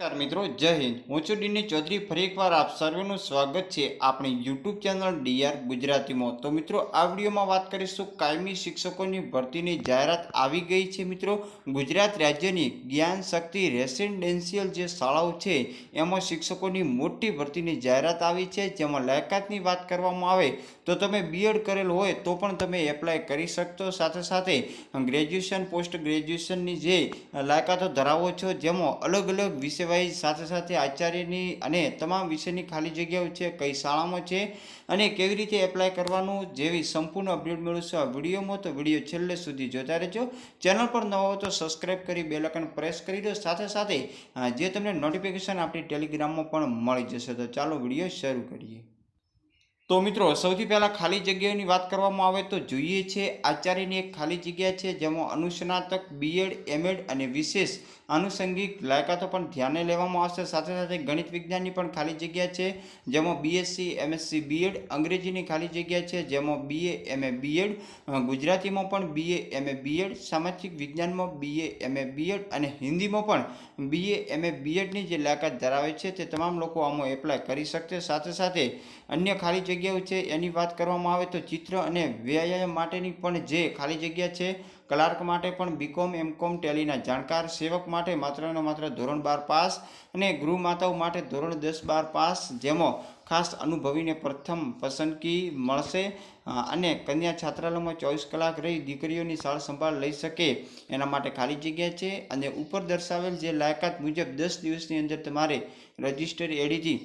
નમસ્કાર મિત્રો, જય હિન્દ. હું છું ડીની ચૌધરી. ફરી એકવાર આપ સર્વેનું સ્વાગત છે આપણી યુટ્યુબ ચેનલ ડીઆર ગુજરાતીમાં. તો મિત્રો, આ વિડીયોમાં વાત કરીશું કાયમી શિક્ષકોની ભરતીની જાહેરાત આવી ગઈ છે મિત્રો. ગુજરાત રાજ્યની જ્ઞાન શક્તિ રેસિડેન્શિયલ જે શાળાઓ છે, એમાં શિક્ષકોની મોટી ભરતીની જાહેરાત આવી છે. જેમાં લાયકાતની વાત કરવામાં આવે તો તમે બીએડ કરેલ હોય તો પણ તમે એપ્લાય કરી શકશો સાથે સાથે ગ્રેજ્યુએશન, પોસ્ટ ગ્રેજ્યુએશનની જે લાયકાતો ધરાવો છો, જેમાં અલગ અલગ વિષય વાઇઝ સાથે સાથે આચાર્યની અને તમામ વિષયની ખાલી જગ્યાઓ છે, કઈ શાળામાં છે અને કેવી રીતે એપ્લાય કરવાનું જેવી સંપૂર્ણ અપડેટ મેળવશો આ વિડીયોમાં. તો વીડિયો છેલ્લે સુધી જોતા રહેજો. ચેનલ પર નવા હો તો સબસ્ક્રાઈબ કરી બે આઇકન પ્રેસ કરી દો. સાથે સાથે જે તમને નોટિફિકેશન આપણી ટેલિગ્રામમાં પણ મળી જશે. તો ચાલો વીડિયો શરૂ કરીએ. તો મિત્રો, સૌથી પહેલાં ખાલી જગ્યાઓની વાત કરવામાં આવે તો જોઈએ છે, આચાર્યની એક ખાલી જગ્યા છે, જેમાં અનુસ્નાતક બીએડ એમએડ અને વિશેષ આનુષંગિક લાયકાતો પણ ધ્યાને લેવામાં આવશે. સાથે સાથે ગણિત વિજ્ઞાનની પણ ખાલી જગ્યા છે, જેમાં બીએસસી એમએસસી બીએડ અંગ્રેજીની ખાલી જગ્યા છે, જેમાં બીએ એમએ બીએડ ગુજરાતીમાં પણ બીએ એમએ બીએડ સામાજિક વિજ્ઞાનમાં બીએ એમએ બીએડ અને હિન્દીમાં પણ બીએ એમએ બીએડની જે લાયકાત ધરાવે છે, તે તમામ લોકો આમાં એપ્લાય કરી શકશે. સાથે સાથે અન્ય ખાલી જગ્યાઓ છે, એની વાત કરવામાં આવે તો ચિત્ર અને વ્યાયામ માટેની પણ જે ખાલી જગ્યા છે, ક્લાર્ક માટે પણ બીકોમ એમકોમ ટેલીના જાણકાર, સેવક માટે માત્રને માત્ર ધોરણ બાર પાસ અને ગૃહ માતાઓ માટે ધોરણ દસ બાર પાસ, જેમાં ખાસ અનુભવીને પ્રથમ પસંદગી મળશે. અને કન્યા છાત્રાલયમાં ચોવીસ કલાક રહી દીકરીઓની સાળ સંભાળ લઈ શકે એના માટે ખાલી જગ્યા છે. અને ઉપર દર્શાવેલ જે લાયકાત મુજબ દસ દિવસની અંદર તમારે રજિસ્ટર એડીથી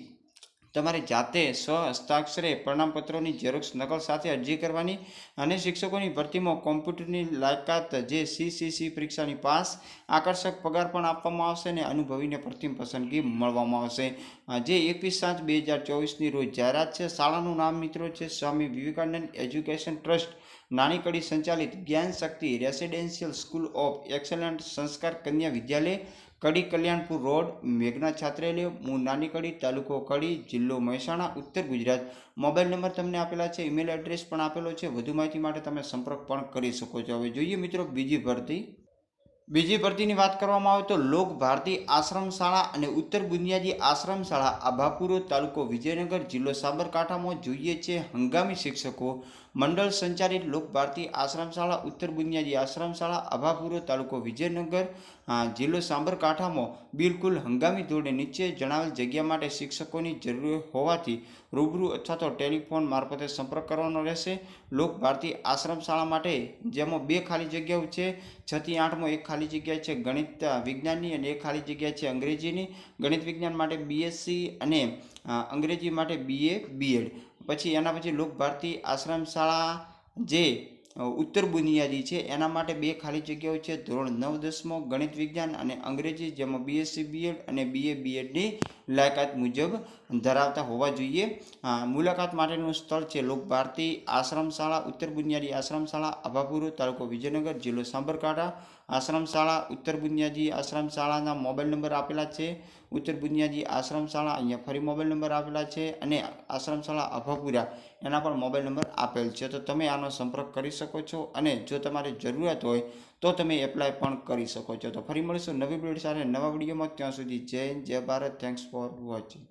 તમારે જાતે સ્વ હસ્તાક્ષરે પ્રમાણપત્રોની ઝેરોક્ષ નકલ સાથે અરજી કરવાની અને શિક્ષકોની ભરતીમાં કોમ્પ્યુટરની લાયકાત જે સીસીસી પરીક્ષાની પાસ, આકર્ષક પગાર પણ આપવામાં આવશે અને અનુભવીને પ્રથમ પસંદગી મળવામાં આવશે. જે એકવીસ સાત બે હજાર ચોવીસની રોજ જાહેરાત છે. શાળાનું નામ મિત્રો છે સ્વામી વિવેકાનંદ એજ્યુકેશન ટ્રસ્ટ. નાની કડી સંચાલિત Gyan Shakti residential school of excellent Sanskar Kanya Vidyalaya. Kadi Kalyanpur road, મેઘના છાત્રાલય મૂળ નાની કડી તાલુકો કડી, જિલ્લો મહેસાણા, ઉત્તર ગુજરાત. મોબાઈલ નંબર તમને આપેલા છે, ઈમેલ એડ્રેસ પણ આપેલો છે. વધુ માહિતી માટે તમે સંપર્ક પણ કરી શકો છો. હવે જોઈએ મિત્રો, બીજી ભરતી. બીજી ભરતીની વાત કરવામાં આવે તો લોક ભારતી આશ્રમ શાળા અને ઉત્તર બુનિયાદી આશ્રમ શાળા આભાપુરો તાલુકો વિજયનગર જિલ્લો સાબરકાંઠામાં જોઈએ છે. હંગામી શિક્ષકો, મંડળ સંચાલિત લોક ભારતી આશ્રમ શાળા ઉત્તર બુનિયાદી આશ્રમ શાળા આભાપુરો તાલુકો વિજયનગર જિલ્લો સાબરકાંઠામાં બિલકુલ હંગામી ધોરણે નીચે જણાવેલ જગ્યા માટે શિક્ષકોની જરૂર હોવાથી રૂબરૂ અથવા તો ટેલિફોન મારફતે સંપર્ક કરવાનો રહેશે. લોક ભારતી આશ્રમ શાળા માટે જેમાં બે ખાલી જગ્યાઓ છે. છથી આઠમાં એક ખાલી જગ્યા છે ગણિત વિજ્ઞાનની અને એક ખાલી જગ્યા છે અંગ્રેજીની. ગણિત વિજ્ઞાન માટે બીએસસી અને અંગ્રેજી માટે બીએ બીએડ પછી એના પછી લોક ભારતી આશ્રમ શાળા જે ઉત્તર બુનિયાદી છે, એના માટે બે ખાલી જગ્યાઓ છે. ધોરણ નવ દસમો ગણિત વિજ્ઞાન અને અંગ્રેજી, જેમાં બીએસસી બીએડ અને બીએ બીએડની લાયકાત મુજબ ધરાવતા હોવા જોઈએ. મુલાકાત માટેનું સ્થળ છે લોક ભારતી આશ્રમ શાળા ઉત્તર બુનિયાદી આશ્રમ શાળા આભાપુર તાલુકો વિજયનગર, જિલ્લો સાબરકાંઠા આશ્રમ શાળા ઉત્તર બુનિયાદી આશ્રમ શાળાના મોબાઈલ નંબર આપેલા છે. ઉત્તર બુનિયાદી આશ્રમ શાળા અહીંયા ફરી મોબાઈલ નંબર આપેલા છે અને આશ્રમ શાળા અભાપુરા એના પણ મોબાઈલ નંબર આપેલ છે. તો તમે આનો સંપર્ક કરી શકો છો અને જો તમારે જરૂરિયાત હોય તો તમે એપ્લાય પણ કરી શકો છો. તો ફરી મળીશું નવી વીડિયો સાથે નવા વિડીયોમાં ત્યાં સુધી જય જય ભારત. Thanks for watching